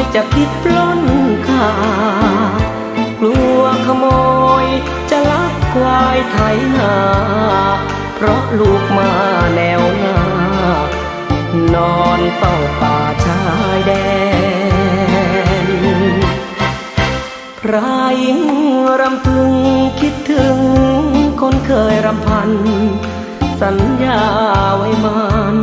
อยจะคิดปล้นค่ากลัวขโมยจะลักควายไถนาเพราะลูกมาแนวหน้านอนเฝ้าป่าชายแดน พรายหญิงรำพึงคิดถึงคนเคยรำพัน สัญญาไว้มัน